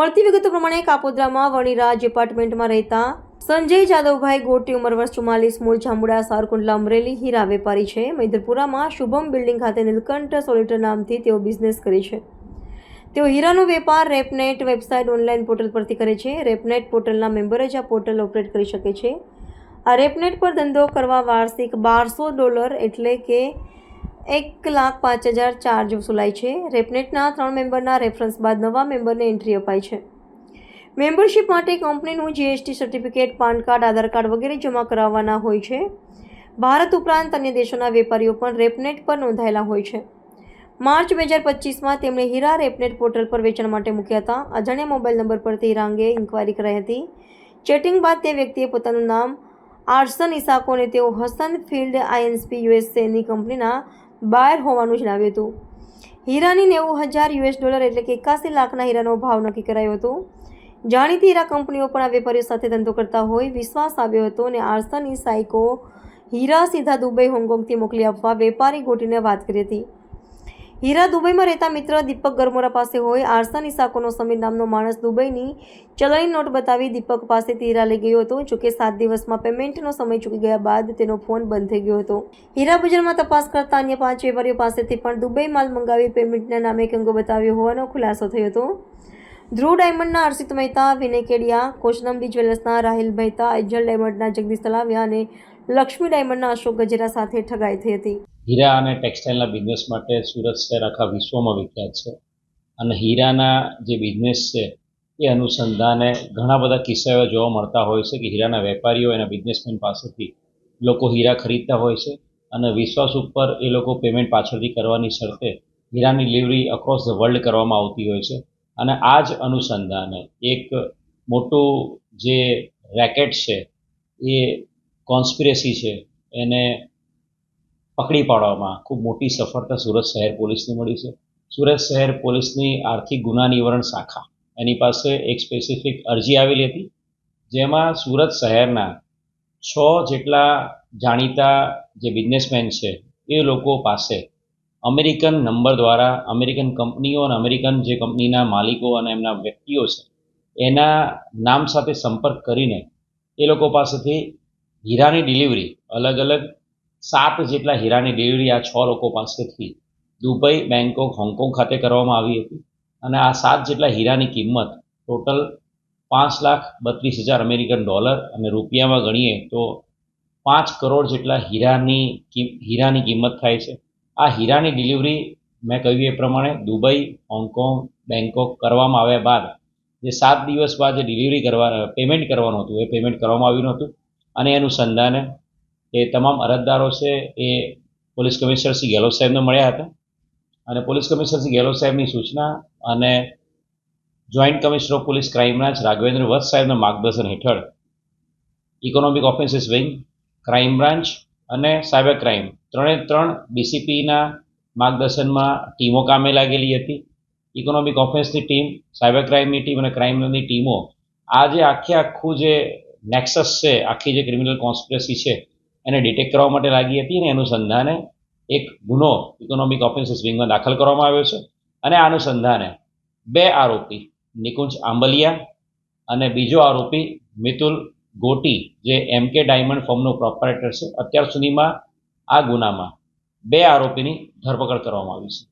મળતી વિગતો પ્રમાણે કાપોદ્રામાં વણીરાજ એપાર્ટમેન્ટમાં રહેતા સંજય જાદવભાઈ ગોટી ઉંમર વર્ષ ચુમ્માલીસ, મૂળ જાંબુડા, સારકુંડલા, અમરેલી, હીરા વેપારી છે. મૈદરપુરામાં શુભમ બિલ્ડિંગ ખાતે નીલકંઠ સોલિટર નામથી તેઓ બિઝનેસ કરે છે. તેઓ હીરાનો વેપાર, રેપનેટ વેબસાઇટ ઓનલાઈન પોર્ટલ પરથી કરે છે. રેપનેટ પોર્ટલના મેમ્બર જ આ પોર્ટલ ઓપરેટ કરી શકે છે. આ રેપનેટ પર ધંધો કરવા વાર્ષિક બારસો ડોલર એટલે કે એક લાખ પાંચ હજાર ચાર્જ વસૂલાય છે. રેપનેટના ત્રણ મેમ્બરના રેફરન્સ બાદ નવા મેમ્બરને એન્ટ્રી અપાય છે. મેમ્બરશિપ માટે કંપનીનું GST certificate, PAN card, Aadhaar card વગેરે જમા કરાવવાના હોય છે. ભારત ઉપરાંત અન્ય દેશોના વેપારીઓ પણ રેપનેટ પર નોંધાયેલા હોય છે. માર્ચ બે હજાર પચીસમાં તેમણે હીરા રેપનેટ પોર્ટલ પર વેચાણ માટે મૂક્યા હતા. અજાણ્યા મોબાઈલ નંબર પરથી હીરા અંગે ઇન્ક્વાયરી કરાઈ હતી. ચેટિંગ બાદ તે વ્યક્તિએ પોતાનું નામ આર્સન ઇસાકોને તેઓ હસન ફિલ્ડ આઈએનસપી યુએસએની કંપનીના બાયર હોવાનું જણાવ્યું હતું. હીરાની નેવું હજાર યુએસ ડોલર એટલે કે એકાસી લાખના હીરાનો ભાવ નક્કી કરાયો હતો. જાણીતી હીરા કંપનીઓ પણ આ વેપારીઓ સાથે ધંધો કરતા હોય વિશ્વાસ આવ્યો હતો અને આર્સન સાયકો હીરા સીધા દુબઈ, હોંગકોંગથી મોકલી આપવા વેપારી ગોટીને વાત કરી હતી. હીરા દુબઈમાં રહેતા મિત્ર દીપક ગરમોરા પાસે હોય આર્સન સાકોનો સમીર નામનો માણસ દુબઈની ચલણી નોટ બતાવી દીપક પાસેથી હીરા લઈ ગયો હતો, જોકે સાત દિવસમાં પેમેન્ટનો સમય ચૂકી ગયા બાદ તેનો ફોન બંધ થઈ ગયો હતો. હીરા બજારમાં તપાસ કરતા અન્ય પાંચ વેપારીઓ પાસેથી પણ દુબઈ માલ મંગાવી પેમેન્ટના નામે કંગો બતાવ્યો હોવાનો ખુલાસો થયો હતો. ધ્રુવ ડાયમંડના હર્ષિત મહેતા, વિનય કેડિયા, કોશનંબી જ્વેલર્સના રાહિલ મહેતા એજલ ડાયમંડના જગદીશ તલાવિયા અને લક્ષ્મી ડાયમંડના અશોક ગજેરા સાથે ઠગાઈ થઈ હતી. હીરા અને ટેક્સટાઇલના બિઝનેસ માટે સુરત શહેર આખા વિશ્વમાં વિખ્યાત છે. અને હીરાના જે બિઝનેસ છે, એ અનુસંધાને ઘણા બધા કિસ્સા એવા જોવા મળતા હોય છે કે હીરાના વેપારીઓ એના બિઝનેસમેન પાસેથી લોકો હીરા ખરીદતા હોય છે અને વિશ્વાસ ઉપર એ લોકો પેમેન્ટ પાછળથી કરવાની શરતે હીરાની ડિલિવરી અક્રોસ ધ વર્લ્ડ કરવામાં આવતી હોય છે. અને આ જ અનુસંધાને એક મોટું જે રેકેટ છે, એ કોન્સ્પિરેસી છે, એને પકડી પાડવામાં ખૂબ મોટી સફળતા સુરત શહેર પોલીસને મળી છે. સુરત શહેર પોલીસની આર્થિક ગુના નિવારણ શાખા. એની પાસે એક સ્પેસિફિક અરજી આવેલી હતી, જેમાં સુરત શહેરના છ જેટલા જાણીતા જે બિઝનેસમેન છે, એ લોકો પાસે અમેરિકન નંબર દ્વારા અમેરિકન કંપનીઓ અને અમેરિકન જે કંપનીના માલિકો અને એમના વ્યક્તિઓ છે, એના નામ સાથે સંપર્ક કરીને એ લોકો પાસેથી હીરાની ડિલિવરી અલગ અલગ સાત જેટલા હીરાની ડિલિવરી આ છ લોકો પાસેથી દુબઈ બેંકોક હોંગકોંગ ખાતે કરવામાં આવી હતી. અને આ સાત જેટલા હીરાની કિંમત ટોટલ પાંચ લાખ બત્રીસ હજાર અમેરિકન ડોલર અને રૂપિયામાં ગણીએ તો પાંચ કરોડ જેટલા હીરાની હીરાની કિંમત થાય છે. આ હીરાની ડિલિવરી મેં કહ્યું એ પ્રમાણે દુબઈ, હોંગકોંગ બેંકોક કરવામાં આવ્યા બાદ જે સાત દિવસ બાદ જે ડિલિવરી કરવા, પેમેન્ટ કરવાનું હતું, એ પેમેન્ટ કરવામાં આવ્યું નહોતું. અને એનું સંધાને એ તમામ અરજદારો છે એ પોલીસ કમિશનર શ્રી ગેહલોત સાહેબને મળ્યા હતા. અને પોલીસ કમિશનર શ્રી ગેહલોત સાહેબની સૂચના અને joint commissioner of police crime branch Raghavendra Vats સાહેબના માર્ગદર્શન હેઠળ economic offences wing, crime branch અને સાયબર ક્રાઇમ ત્રણે ત્રણ ડીસીપીના માર્ગદર્શનમાં ટીમો કામે લાગેલી હતી. ઇકોનોમિક ઓફેન્સની ટીમ, સાયબર ક્રાઇમની ટીમ અને ક્રાઇમની ટીમો આ જે આખે આખું જે નેક્સસ છે, આખી જે ક્રિમિનલ કોન્સ્પિરસી છે એને ડિટેક્ટ કરવા માટે લાગી હતી અને એનું સંધાને એક ગુનો ઇકોનોમિક ઓફેન્સીસ વિંગમાં દાખલ કરવામાં આવ્યો છે. અને આ અનુસંધાને બે આરોપી, નિકુંજ આંબલિયા અને બીજો આરોપી મિતુલ ગોટી, જે એમ કે ડાયમંડ ફોર્મનો પ્રોપરેટર છે, અત્યાર સુધીમાં આ ગુનામાં બે આરોપીની ધરપકડ કરવામાં આવી છે.